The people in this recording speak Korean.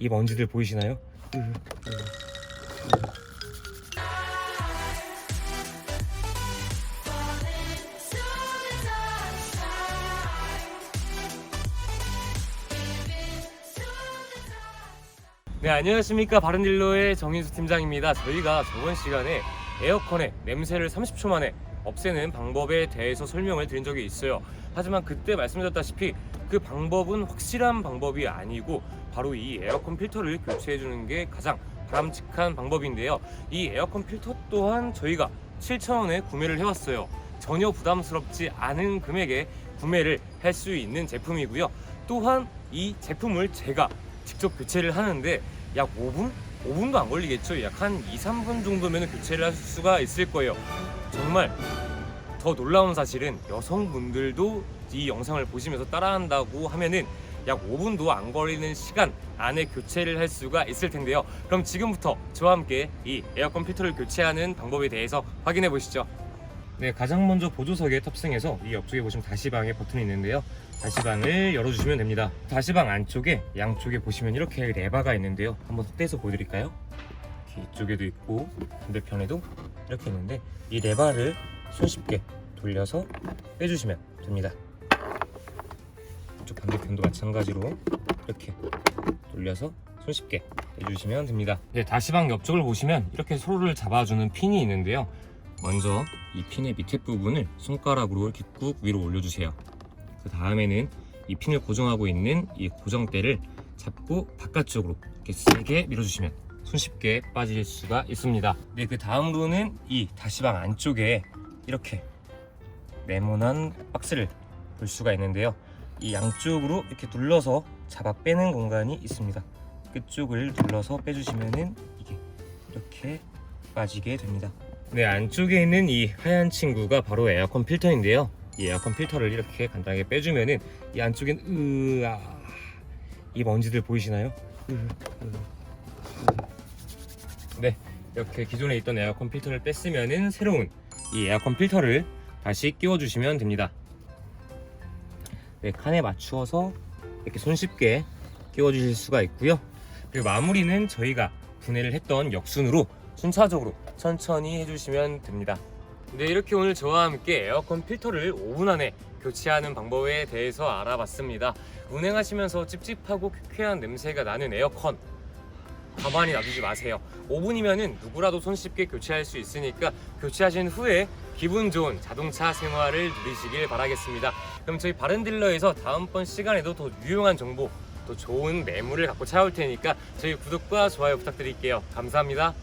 이 먼지들 보이시나요? 네 안녕하십니까 바른딜러의 정인수 팀장입니다 저희가 저번 시간에 에어컨의 냄새를 30초 만에 없애는 방법에 대해서 설명을 드린 적이 있어요 하지만 그때 말씀드렸다시피 그 방법은 확실한 방법이 아니고 바로 이 에어컨 필터를 교체해 주는 게 가장 바람직한 방법인데요 이 에어컨 필터 또한 저희가 7,000원에 구매를 해왔어요 전혀 부담스럽지 않은 금액에 구매를 할 수 있는 제품이고요 또한 이 제품을 제가 직접 교체를 하는데 약 5분? 5분도 안 걸리겠죠. 약 한 2, 3분 정도면 교체를 할 수가 있을 거예요. 정말 더 놀라운 사실은 여성분들도 이 영상을 보시면서 따라한다고 하면은 약 5분도 안 걸리는 시간 안에 교체를 할 수가 있을 텐데요. 그럼 지금부터 저와 함께 이 에어컨 필터를 교체하는 방법에 대해서 확인해 보시죠. 네, 가장 먼저 보조석에 탑승해서 이 옆쪽에 보시면 다시방의 버튼이 있는데요. 다시방을 열어주시면 됩니다. 다시방 안쪽에 양쪽에 보시면 이렇게 레바가 있는데요. 한번 떼서 보여드릴까요? 이쪽에도 있고 반대편에도 이렇게 있는데 이 레바를 손쉽게 돌려서 빼주시면 됩니다. 이쪽 반대편도 마찬가지로 이렇게 돌려서 손쉽게 빼주시면 됩니다. 네, 다시방 옆쪽을 보시면 이렇게 서로를 잡아주는 핀이 있는데요. 먼저 이 핀의 밑에 부분을 손가락으로 이렇게 꾹 위로 올려주세요. 그 다음에는 이 핀을 고정하고 있는 이 고정대를 잡고 바깥쪽으로 이렇게 세게 밀어주시면 손쉽게 빠질 수가 있습니다. 네, 그 다음으로는 이 다시방 안쪽에 이렇게 네모난 박스를 볼 수가 있는데요. 이 양쪽으로 이렇게 눌러서 잡아 빼는 공간이 있습니다. 끝쪽을 눌러서 빼주시면은 이게 이렇게 빠지게 됩니다. 네, 안쪽에 있는 이 하얀 친구가 바로 에어컨 필터인데요. 이 에어컨 필터를 이렇게 간단하게 빼주면은 이 안쪽엔 으아 이 먼지들 보이시나요? 으, 으, 으. 네, 이렇게 기존에 있던 에어컨 필터를 뺐으면은 새로운 이 에어컨 필터를 다시 끼워 주시면 됩니다. 네, 칸에 맞추어서 이렇게 손쉽게 끼워 주실 수가 있고요. 그리고 마무리는 저희가 분해를 했던 역순으로 순차적으로 천천히 해주시면 됩니다. 네, 이렇게 오늘 저와 함께 에어컨 필터를 5분 안에 교체하는 방법에 대해서 알아봤습니다. 운행하시면서 찝찝하고 쾌쾌한 냄새가 나는 에어컨 가만히 놔두지 마세요. 5분이면은 누구라도 손쉽게 교체할 수 있으니까 교체하신 후에 기분 좋은 자동차 생활을 누리시길 바라겠습니다. 그럼 저희 바른 딜러에서 다음번 시간에도 더 유용한 정보, 또 좋은 매물을 갖고 찾아올 테니까 저희 구독과 좋아요 부탁드릴게요. 감사합니다.